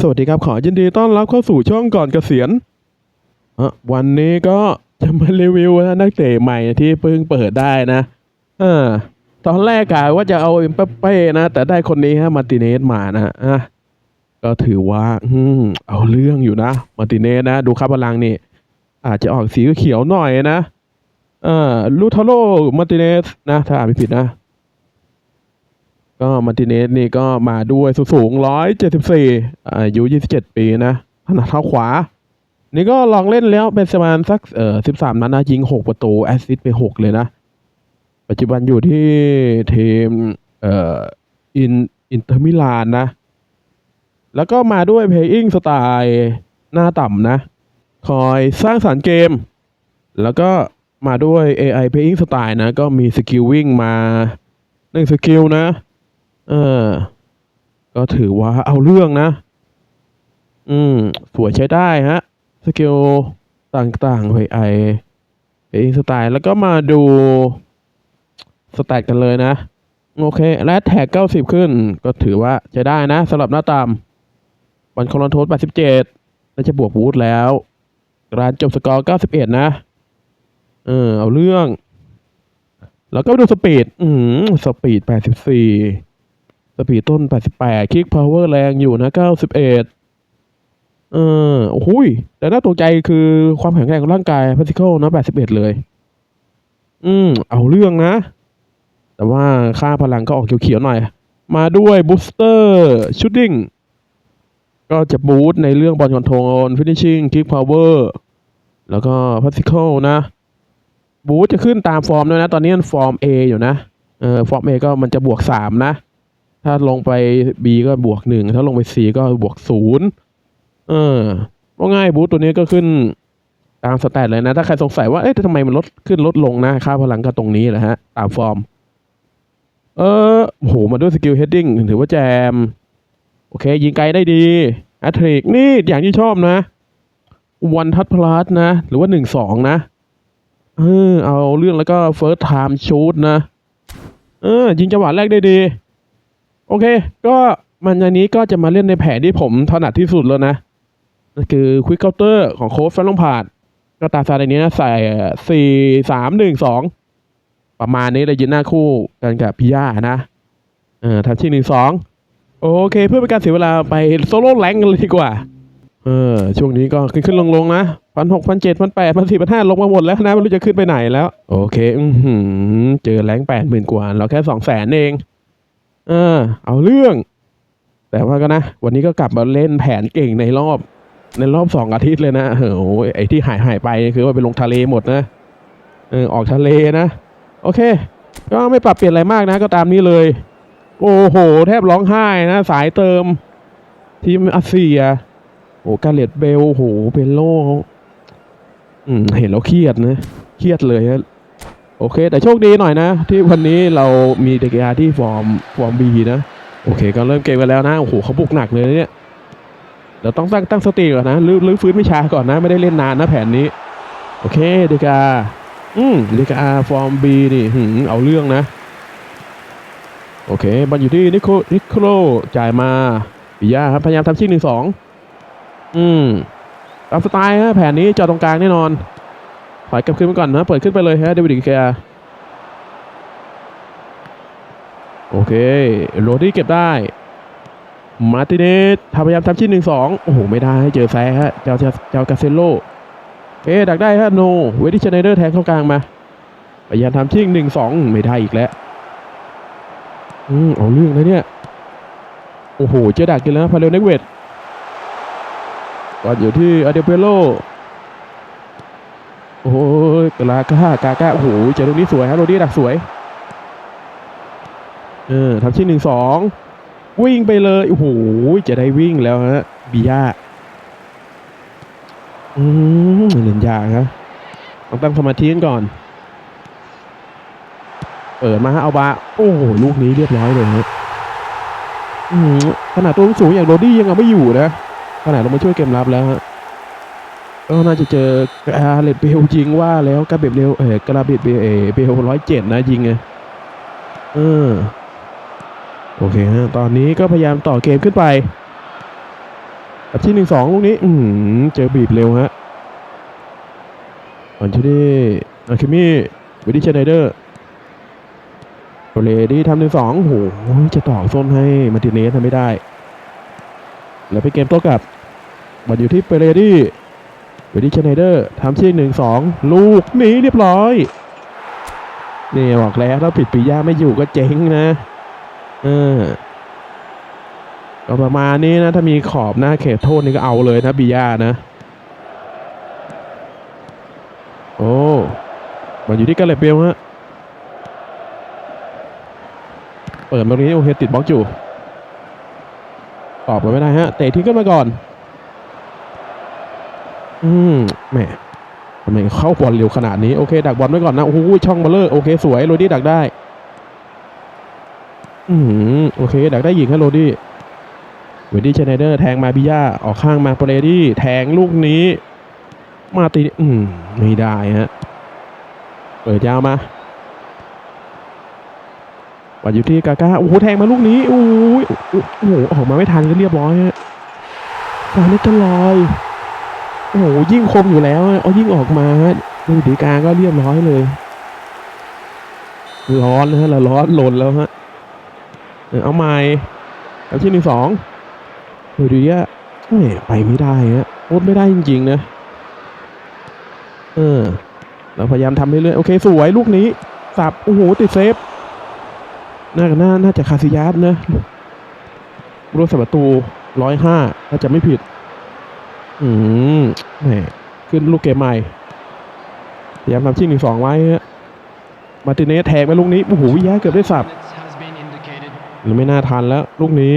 สวัสดีครับขอยินดีต้อนรับเข้าสู่ช่องก่อนเกษียณวันนี้ก็จะมารีวิวนะนักเตะใหม่ที่เพิ่งเปิดได้นะอตอนแรกกะว่าจะเอาเอ็มเปเป้นะ แต่ได้คนนี้ฮะมาร์ติเนสมานะอะก็ถือว่าอืมเอาเรื่องอยู่นะมาร์ติเนสนะ ดูครับพลังนี่ อาจจะออกสีเขียวหน่อยนะอลูทาโรมาร์ติเนสนะ ถ้าอ่านไม่ผิดนะ ก็มาร์ติเนสนี่ก็มาด้วยสูงร้อยเจ็ดสิบสี่อายุยี่สิบเจ็ดปีนะถนัดเท้าขวา นี่ก็ลองเล่นแล้วเป็นประมาณสักเอ่อสิบสามนัดนะยิงหกประตูแอสซิสต์ไปหกเลยนะ ปัจจุบันอยู่ที่ทีมเอ่ออินอินเตอร์มิลานนะ แล้วก็มาด้วยเพย์อิงสไตล์หน้าต่ำนะ คอยสร้างสรรค์เกม แล้วก็มาด้วย AI Playing Style นะ ก็มีสกิลวิ่งมาหนึ่งสกิลนะ เออ ก็ถือว่าเอาเรื่องนะ อืม สวยใช้ได้ฮะ สกิลต่างๆไปไอเอสไตล์ แล้วก็มาดูสแตทกันเลยนะ โอเค และแท็ก90ขึ้น ก็ถือว่าใช้ได้นะสำหรับหน้าตามบันคอนโทส87แล้วจะบวกบูทแล้วการจบสกอร์91นะ เออ เอาเรื่อง แล้วก็ดูสปีด อืมสปีด84ส สปีดต้น 88 คิกพาวเวอร์แรงอยู่นะ 91 เออโอ้โหแต่น่าตกใจคือความแข็งแรงของร่างกายฟิสิกอลนะ 81 เลย อืม เอาเรื่องนะ แต่ว่าค่าพลังก็ออกเขียวๆหน่อย มาด้วยบูสเตอร์ชูดดิ้งก็จะบูสต์ในเรื่องบอลคอนโทรลฟินิชชิ่งคิกพาวเวอร์แล้วก็ฟิสิกอลนะบูสต์จะขึ้นตามฟอร์มด้วยนะ ตอนนี้มันฟอร์ม A อยู่นะ เออ ฟอร์ม A ก็มันจะบวกสามนะ ถ้าลงไป B ก็บวกหนึ่งถ้าลงไป C ก็บวกศูนย์เออว่าง่ายบูสต์ตัวนี้ก็ขึ้นตามสแตทเลยนะ ถ้าใครสงสัยว่าเอ๊ะทำไมมันลดขึ้นลดลงนะ ค่าพลังก็ตรงนี้แหละฮะ ตามฟอร์ม เออโหมาด้วยสกิลเฮดดิ้งถือว่าแจม โอเค ยิงไกลได้ดีแอตทริกนี่อย่างที่ชอบนะ วันทัดพลัสนะ หรือว่าหนึ่งสองนะเออเอาเรื่องแล้วก็เฟิร์สไทม์ชูดนะ เออ ยิงจังหวะแรกได้ดี โอเค ก็มันอันนี้ก็จะมาเล่นในแผนที่ผมถนัดที่สุดแล้วนะนั่นคือควิกเคาน์เตอร์ของโค้ชแฟนลองผานก็ตามสไตล์นี้นะใส่สี่สามหนึ่งสองประมาณนี้เลยยืนหน้าคู่กันกับพิย่านะเออทำที่หนึ่งสองโอเค เพื่อเป็นการเสียเวลาไปโซโล่แรงกันเลยดีกว่า เออ ช่วงนี้ก็ขึ้นขึ้นลงลงๆนะพันหกพันเจ็ดพันแปดพันสี่พันห้าลงมาหมดแล้วนะไม่รู้จะขึ้นไปไหนแล้ว โอเค อืเจอแรงแปดหมื่นกว่า เราแค่สองแสนเอง เออ เอาเรื่อง แต่ว่าก็นะ วันนี้ก็กลับมาเล่นแผนเก่งในรอบ ในรอบสองอาทิตย์เลยนะเออโอ้ยไอ้ที่หายหายไปคือว่าไปลงทะเลหมดนะเออออกทะเลนะ โอเค ก็ไม่ปรับเปลี่ยนอะไรมากนะ ก็ตามนี้เลย โอ้โห แทบร้องไห้นะ สายเติม ทีมอาเซีย โอ้กาเลตเบลโหเปโลอืมเห็นแล้วเครียดนะ เครียดเลยฮะ โอเค แต่โชคดีหน่อยนะ ที่วันนี้เรามีเด็กยาที่ฟอร์มฟอร์มบีนะ โอเค ก็เริ่มเกมกันแล้วนะโอ้โหเขาบุกหนักเลยนะเนี่ยเดี๋ยวต้องตั้งตั้งสติก่อนนะลื้อลื้อฟื้นวิชาก่อนนะไม่ได้เล่นนานนะแผนนี้ โอเคเด็กาอืมเด็กาฟอร์มบีนี่หืมเอาเรื่องนะ โอเคบอลอยู่ที่นิโคนิโคลจ่ายมาปิยาครับพยายามทำชิ่งหนึ่งสองอืมตามสไตล์ฮะแผนนี้จอตรงกลางแน่นอน อยกลับขึ้นมาก่อนนะเปิดขึ้นไปเลยฮะเดวิดดิเกียโอเคโรดี้เก็บได้ มาร์ติเนสทำพยายามทำชิ้นหนึ่งสองโอ้โห ไม่ได้เจอแซะฮะเจ้าเจ้ากาเซโลโอเคดักได้ฮะโนเวดิชไนเดอร์แทงเข้ากลางมาพยายามทำชิ้นหนึ่งสองไม่ได้อีกแล้วอืมเอาเรื่องนะเนี่ย โอ้โห เจอดักกันแล้วพาเรลเนกเวดก่อนอยู่ที่อาเดเปโล โอ้โหกลาก้ากาก้าโอ้โหเจอตรงนี้สวยฮะโรดี้ดักสวย เออทำชิ้นหนึ่งสองวิ่งไปเลยโอ้โหจะได้วิ่งแล้วฮะบิยาอืมเล่นยากครับต้องตั้งสมาธิกันก่อน เปิดมาฮะเอาบาโอ้โหลูกนี้เรียบร้อยเลยฮะขนาดตัวสูงอย่างโรดี้ยังเอาไม่อยู่นะขนาดลงมาช่วยเกมรับแล้วฮะ ก็น่าจะเจอกาเลตเบลยิงว่าแล้วกาเบตเบลเออกราเบตเบลเอเบลร้อยเจ็ดนะยิงไงเออโอเคฮะตอนนี้ก็พยายามต่อเกมขึ้นไปตัดที่หนึ่งสองลูกนี้ อืเจอบีบเร็วฮะอันที่นี่อาคิมี่วิดิชไนเดอร์โอเลดี้ทำหนึ่งสองโอ้โหจะต่อส้นให้มาติเนสทำไม่ได้ แล้วไปเกมโต้กลับบอลอยู่ที่เปเรดี้ วิดิชไนเดอร์ทำที่หนึ่งสองลูกนี้เรียบร้อยนี่บอกแล้วถ้าผิดปีย่าไม่อยู่ก็เจ๊งนะเออก็ประมาณนี้นะ ถ้ามีขอบหน้าเขตโทษนี่ก็เอาเลยนะบิย่านะ โอ้มันอยู่ที่กาเลบเบลฮะเปิดมาตรงนี้โอเคติดบล็อกอยู่ตอบกันไม่ได้ฮะเตะทิ้งกันมาก่อน อืมแหมทำไมเข้าบอลเร็วขนาดนี้ โอเค ดักบอลไว้ก่อนนะ โอ้โหช่องเบลเลอร์ โอเค สวยโรดี้ดักได้ อืมโอเค ดักได้หญิงฮะโรดี้เวดดี้เชนเดอร์แทงมาบิย่าออกข้างมาเปเรดี้แทงลูกนี้ มาตีอืมไม่ได้ฮะเปิดยาวมาปัดอยู่ที่กาก้าโอ้โหแทงมาลูกนี้โอ้โอ้โหออกมาไม่ทันก็เรียบร้อยฮะฟาวเนตจะลอย โอ้โหยิ่งคมอยู่แล้วเอายิ่งออกมาฮะดูดีกาก็เรียบร้อยเลย ร้อนนะฮะเราร้อนหล่นแล้วฮะเอาใหม่เอาที่หนึ่งสองดูดีอะแหมไปไม่ได้ฮะโคตรไม่ได้จริงๆนะเออเราพยายามทำเรื่อยๆโอเค สวยลูกนี้สับโอ้โหติดเซฟน่าน่าน่าจะคาซิยาสนะรวมสับประตูร้อยห้าถ้าจะไม่ผิด อืมแหมขึ้นลูกเกมใหม่พยายามทำชิ่งหนึ่งสองไว้ฮะมาติเนสแทงไปลูกนี้โอ้โหวิยาเกือบได้สับหรือไม่น่าทันแล้ว ลูกนี้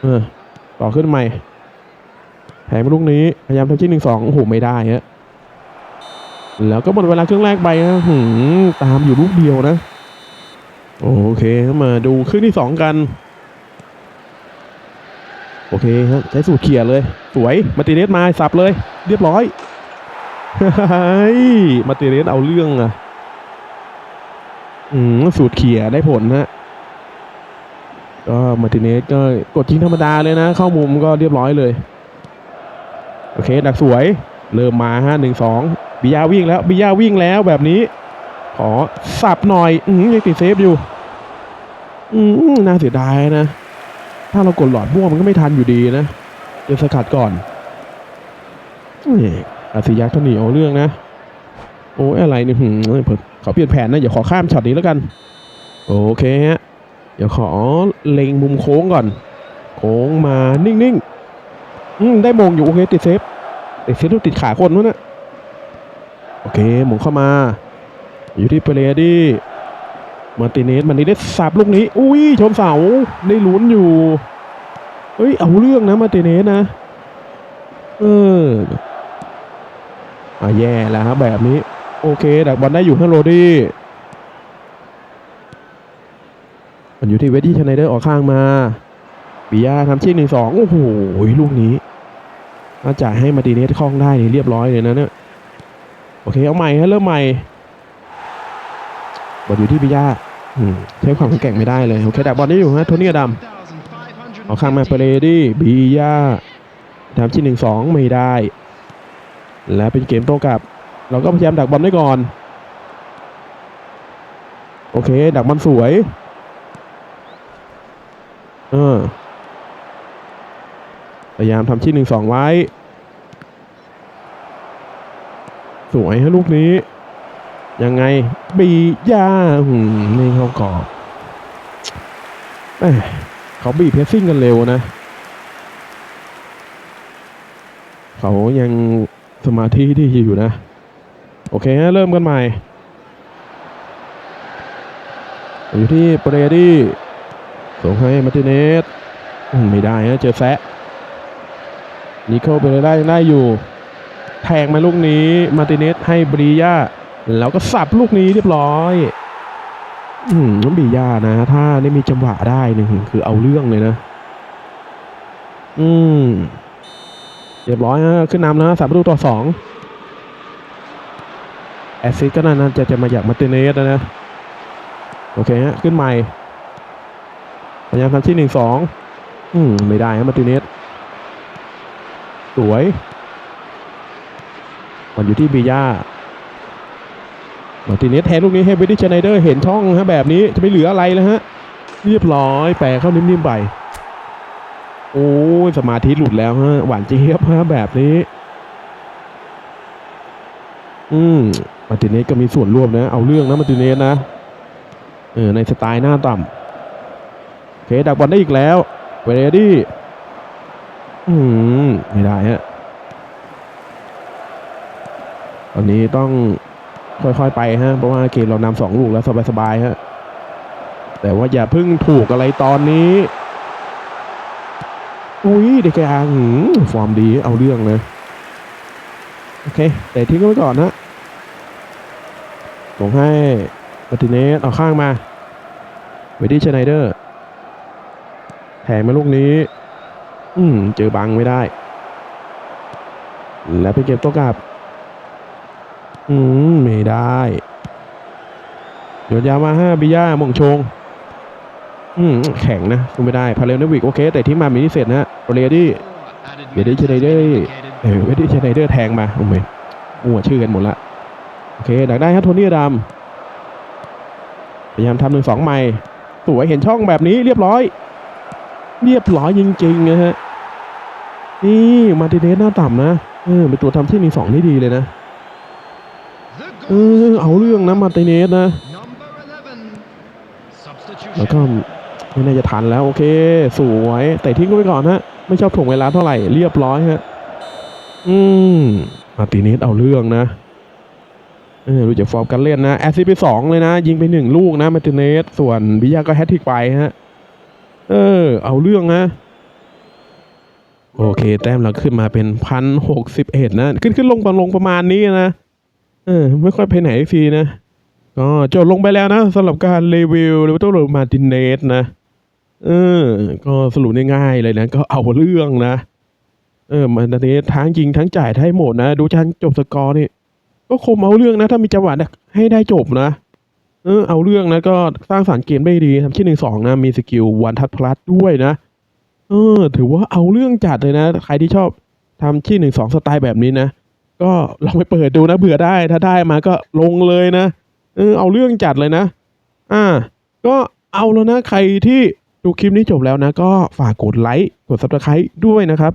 เออต่อขึ้นใหม่แผงไปลูกนี้พยายามทำที่หนึ่งสองโอ้โหไม่ได้ฮะแล้วก็หมดเวลาครึ่งแรกไปนะหืมตามอยู่ลูกเดียวนะ โอเคมาดูครึ่งที่สองกัน โอเคครับใช้สูตรเขี่ยเลย สวยมาติเนสมาสับเลย เรียบร้อยเฮ้มาติเนสเอาเรื่องอะอืมสูตรเขี่ยได้ผลนะก็มาติเนสก็กดยิงธรรมดาเลยนะ เข้ามุมก็เรียบร้อยเลย โอเคดักสวย เริ่มมาฮะหนึ่งสองบิยาวิ่งแล้วบิยาวิ่งแล้วแบบนี้ ขอสับหน่อย อืมยังติดเซฟอยู่ อืมน่าเสียดายนะ ถ้าเรากดหลอดม่วงมันก็ไม่ทันอยู่ดีนะเดี๋ยวสกัดก่อนนี่อาศิยักษ์เขาหนีเอาเรื่องนะ โอ้อะไรเนี่ยหืมเขอเปลี่ยนแผนนะอย่าขอข้ามช็อตนี้แล้วกัน โอเคฮะเดี๋ยวขอเล็งมุมโค้งก่อน โค้งมานิ่งๆอืมได้มงอยู่โอเคติดเซฟติดเซฟต้องติดขาคนวะเนะโอเคหมงเข้ามา อยู่ที่เปเรดี้ มาร์ติเนสมันนี่ได้สับลูกนี้ อุ้ยชนเสาได้ลุ้นอยู่เฮ้ยเอาเรื่องนะมาร์ติเนสนะ เอออะแย่แล้วครับแบบนี้ โอเคดักบอลได้อยู่ข้างโรดี้มันอยู่ที่เวดดี้ชไนเดอร์ออกข้างมาปิยาทำชิ้นหนึ่งสองโอ้โหลูกนี้ถ้าจ่ายให้มาติเนสคล่องได้เรียบร้อยเลยนะเนี่ยโอเคเอาใหม่ฮะเริ่มใหม่บอลอยู่ที่ปิยา ใช้ความแข็งแกร่งไม่ได้เลย โอเคดักบอลได้อยู่ฮะโทนี่อดัมเอาข้างมาเปเรดี้บีย่าทำชิ้นหนึ่งสองไม่ได้ และเป็นเกมโต้กลับ เราก็พยายามดักบอลไว้ก่อน โอเค ดักบอลสวยเออพยายามทำชิ้นหนึ่งสองไว้ สวยฮะลูกนี้ ยังไงบียานี่เข้ากรอบแหม่เขาบีเพสซิ่งกันเร็วนะ เขายังสมาธิที่อยู่นะ โอเคฮะเริ่มกันใหม่ อยู่ที่เปเรดี้ส่งให้มาร์ติเนสไม่ได้ฮะเจอแซะนิโคลเปเรได้ยังได้อยู่ แทงมาลูกนี้มาร์ติเนสให้บรียา แล้วก็สับลูกนี้เรียบร้อย อืมน้องบียานะ ถ้าได้มีจังหวะได้นี่คือเอาเรื่องเลยนะ อืมเรียบร้อยฮะขึ้นนำนะสามประตูต่อสองแอสซิสก็น่าจะจะมาอยากมาร์ติเนสนะนะ โอเคฮะขึ้นใหม่พยายามทำที่หนึ่งสองอืมไม่ได้ฮะมาติเนสสวยมันอยู่ที่บีย่า มาติเนสแทนลูกนี้ให้เวดดี้ชไนเดอร์เห็นช่องฮะแบบนี้จะไม่เหลืออะไรแล้วฮะ เรียบร้อยแปะเข้านิ่มๆไป โอ้ยสมาธิหลุดแล้วฮะหวานเจี๊ยบฮะแบบนี้ อืมมาติเนสก็มีส่วนร่วมนะ เอาเรื่องนะมาติเนสนะเออในสไตล์หน้าต่ำโอเคดักบอลได้อีกแล้วเวรดี้อืมไม่ได้ฮะตอนนี้ต้อง ค่อยๆไปฮะเพราะว่าเกมเรานำสองลูกแล้วสบายๆฮะแต่ว่าอย่าพิ่งถูกอะไรตอนนี้อุ้ยเด็กกลางหืมฟอร์มดีเอาเรื่องเลยโอเคแต่ทิ้งไว้ก่อนนะส่งให้มาติเนสเอาข้างมาเวดี้ชไนเดอร์แทงมาลูกนี้ อืมเจอบังไม่ได้ แล้วเป็นเกมโต้กลับ อืมไม่ได้โยนยาวมาห้าบิย่ามงชง อืมแข็งนะสู้ไม่ได้ พาเลนวิกโอเค แต่ทิ้งมามินิเสร็จนะโอเลดี้ Added Vậy để minutes trên đây has been đi. indicated. เออเวดี้เชไนเดอร์แทงมาโอ้ยมั่วชื่อกันหมดละโอเคดักได้ครับโทนี่ดำพยายามทำหนึ่งสองใหม่สวยเห็นช่องแบบนี้เรียบร้อย เรียบร้อยจริงๆนะฮะนี่มาติเนสหน้าต่ำนะเออเป็นตัวทำที่หนึ่งสองได้ดีเลยนะ เอ goal. อเอาเรื่องนะมาร์ติเนสนะ Number 11. Substitution. แล้วก็ไม่น่าจะทันแล้วโอเค สวยแต่ทิ้งก็ไปก่อนฮะ ไม่ชอบถ่วงเวลาเท่าไหร่เรียบร้อยฮะ อืมมาร์ติเนสเอาเรื่องนะเออรู้จักฟอร์มการเล่นนะ แอสซิสต์ไปสองเลยนะ ยิงไปหนึ่งลูกนะมาร์ติเนสส่วนบิยาก็แฮตทริกไปฮะ เออ เอาเรื่องนะโอเค แต้มเราขึ้นมาเป็นพันหกสิบเอ็ดนะ ขึ้นขึ้นลงประลงประมาณนี้นะ เออไม่ค่อยไปไหนทีนะก็จบลงไปแล้วนะสำหรับการรีวิวเลเวอร์มาตินเนสนะเออ ก็สรุปง่ายๆเลยนะ ก็เอาเรื่องนะ เออมาตินเนสทั้งยิงทั้งจ่ายได้หมดนะ ดูชันจบสกอร์นี่ ก็คมเอาเรื่องนะ ถ้ามีจังหวะให้ได้จบนะเออเอาเรื่องนะก็สร้างสรรค์เกมได้ดีทำที่หนึ่งสองนะ มีสกิลวันทัดพลัสด้วยนะ เออ ถือว่าเอาเรื่องจัดเลยนะ ใครที่ชอบทำที่หนึ่งสองสไตล์แบบนี้นะ ก็ลองไปเปิดดูนะเผื่อได้ ถ้าได้มาก็ลงเลยนะเออเอาเรื่องจัดเลยนะ อ่า ก็เอาแล้วนะใครที่ดูคลิปนี้จบแล้วนะ ก็ฝากกดไลค์กด subscribe ด้วยนะครับ